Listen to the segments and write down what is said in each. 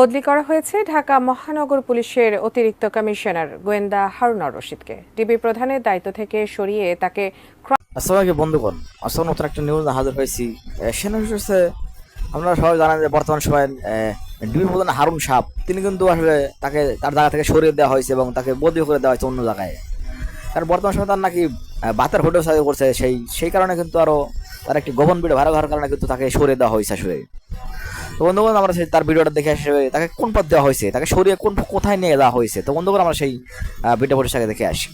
বদলি করা হয়েছে ঢাকা মহানগর পুলিশের অতিরিক্ত কমিশনার গোয়েন্দা হারুনর রশিদকে। ডিবি প্রধানের দায়িত্ব থেকে সরিয়ে তাকে আসসালামকে বন্ধুগণ আসলে নতুন একটা নিউজ হাজির হয়েছি। আপনারা সবাই জানেন যে বর্তমান সময়ে ডিবি প্রধান হারুন সাহ তিনি কিন্তু আসলে তাকে, তার জায়গা থেকে সরিয়ে দেওয়া হয়েছে এবং তাকে বদলি করে দেওয়া হয়েছে অন্য জায়গায়। কারণ বর্তমান সময়ে তার নাকি বাতের হোটেল সাথে করছে, সেই সেই কারণে কিন্তু আরও তার একটি গোপন ভিডিও ভালো হওয়ার কারণে কিন্তু তাকে সরিয়ে দেওয়া হয়েছে আসলে। তো বন্ধুগণ, আমরা সেই তার ভিডিওটা দেখে আসে তাকে কোন পথ দেওয়া হয়েছে? তাকে সরিয়ে কোন কোথায় নিয়ে দেওয়া হয়েছে? তো বন্ধুগণ, আমরা সেই ভিডিও পরিষ্কার দেখে আসি।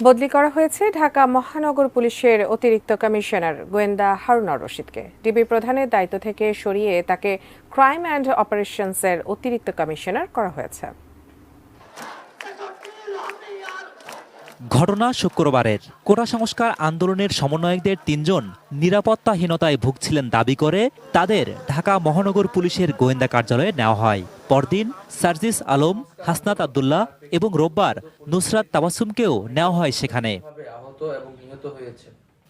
বদলি করা হয়েছে ঢাকা মহানগর পুলিশের অতিরিক্ত কমিশনার গোয়েন্দা হারুনর রশিদকে। ডিবি প্রধানের দায়িত্ব থেকে সরিয়ে তাকে ক্রাইম অ্যান্ড অপারেশনসের অতিরিক্ত কমিশনার করা হয়েছে। ঘটনা শুক্রবারের। কোটা সংস্কার আন্দোলনের সমন্বয়কদের তিনজন নিরাপত্তাহীনতায় ভুগছিলেন দাবি করে তাদের ঢাকা মহানগর পুলিশের গোয়েন্দা কার্যালয়ে নেওয়া হয়। পরদিন সার্জিস আলম, হাসনাত আবদুল্লাহ এবং রোববার নুসরাত তাবাসুমকেও নেওয়া হয় সেখানে।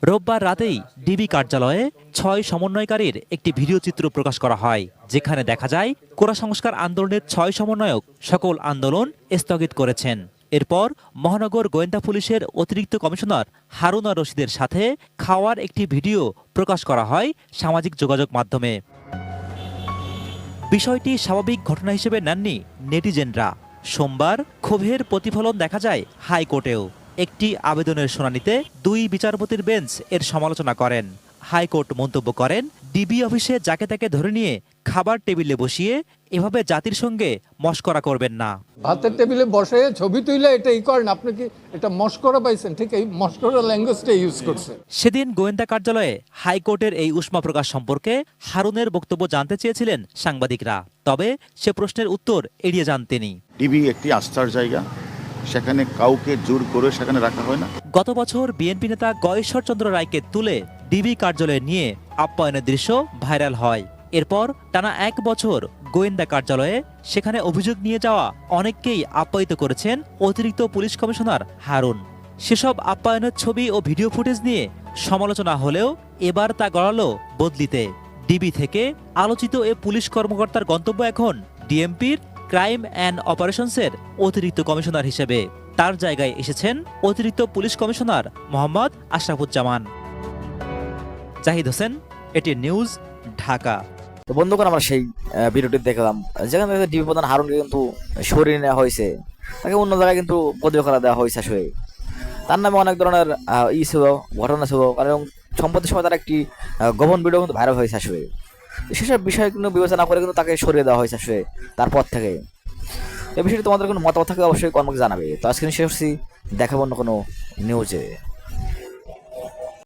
রোববার রাতেই ডিবি কার্যালয়ে ছয় সমন্বয়কারীর একটি ভিডিও চিত্র প্রকাশ করা হয়, যেখানে দেখা যায় কোরা সংস্কার আন্দোলনের ছয় সমন্বয়ক সকল আন্দোলন স্থগিত করেছেন। এরপর মহানগর গোয়েন্দা পুলিশের অতিরিক্ত কমিশনার হারুনা রশিদের সাথে খাওয়ার একটি ভিডিও প্রকাশ করা হয় সামাজিক যোগাযোগ মাধ্যমে। বিষয়টি স্বাভাবিক ঘটনা হিসেবে নেননি নেটিজেনরা। সোমবার ক্ষোভের প্রতিফলন দেখা যায় হাইকোর্টেও। একটি আবেদনের শুনানিতে দুই বিচারপতির বেঞ্চ এর সমালোচনা করেন। হাইকোর্ট মন্তব্য করেন, ডিবি অফিসে যাকে তাকে ধরে নিয়ে খাবার টেবিলে বসিয়ে এভাবে জাতির সঙ্গে মস্করা করবেন না। ভাতের টেবিলে বসে ছবি তুইলে এটা ই করেন আপনি কি এটা মস্করা পাইছেন? ঠিক এই মস্করা ল্যাঙ্গুয়েজটা ইউজ করছে। সেদিন গোয়েন্দা কার্যালয়ে হাইকোর্টের এই উষ্মা প্রকাশ সম্পর্কে হারুনের বক্তব্য জানতে চেয়েছিলেন সাংবাদিকরা। তবে সে প্রশ্নের উত্তর এড়িয়ে যান তিনি। ডিবি একটি আস্থার জায়গা সেখানে কাউকে জোর করে সেখানে রাখা হয় না। গত বছর বিএনপি নেতা গয়েশ্বর চন্দ্র রায়কে তুলে ডিবি কার্যালয়ে নিয়ে আপ্যায়নের দৃশ্য ভাইরাল হয়। এরপর টানা এক বছর গোয়েন্দা কার্যালয়ে সেখানে অভিযোগ নিয়ে যাওয়া অনেককেই আপ্যায়িত করেছেন অতিরিক্ত পুলিশ কমিশনার হারুন। সেসব আপ্যায়নের ছবি ও ভিডিও ফুটেজ নিয়ে সমালোচনা হলেও এবার তা গড়ালো বদলিতে। ডিবি থেকে আলোচিত এ পুলিশ কর্মকর্তার গন্তব্য এখন ডিএমপির ক্রাইম অ্যান্ড অপারেশনসের অতিরিক্ত কমিশনার হিসেবে। তার জায়গায় এসেছেন অতিরিক্ত পুলিশ কমিশনার মোহাম্মদ আশরাফুজ্জামান। জাহিদ হোসেন এটি নিউজ, ঢাকা। তো বন্ধুগণ, আমরা সেই ভিডিওটি দেখলাম। যেখানে ডিবি প্রধান হারুনকে কিন্তু সরিয়ে নেওয়া হয়েছে। তাকে অন্য জায়গায় কিন্তু বদলি করা দেওয়া হয়েছে আসলে। তার নামে অনেক ধরনের ই ছিল, ঘটনা ছিল এবং সম্প্রতি সময় তার একটি গোপন ভিডিও কিন্তু ভাইরাল হয়েছে আসলে। সেসব বিষয় কিন্তু বিবেচনা করে কিন্তু তাকে সরিয়ে দেওয়া হয়েছে আসলে তারপর থেকে। এই বিষয়টি তোমাদের কোনো মতামত থাকলে অবশ্যই কর্মকে জানাবে। তো আজকে শেষ করছি। দেখাবো অন্য কোনো নিউজে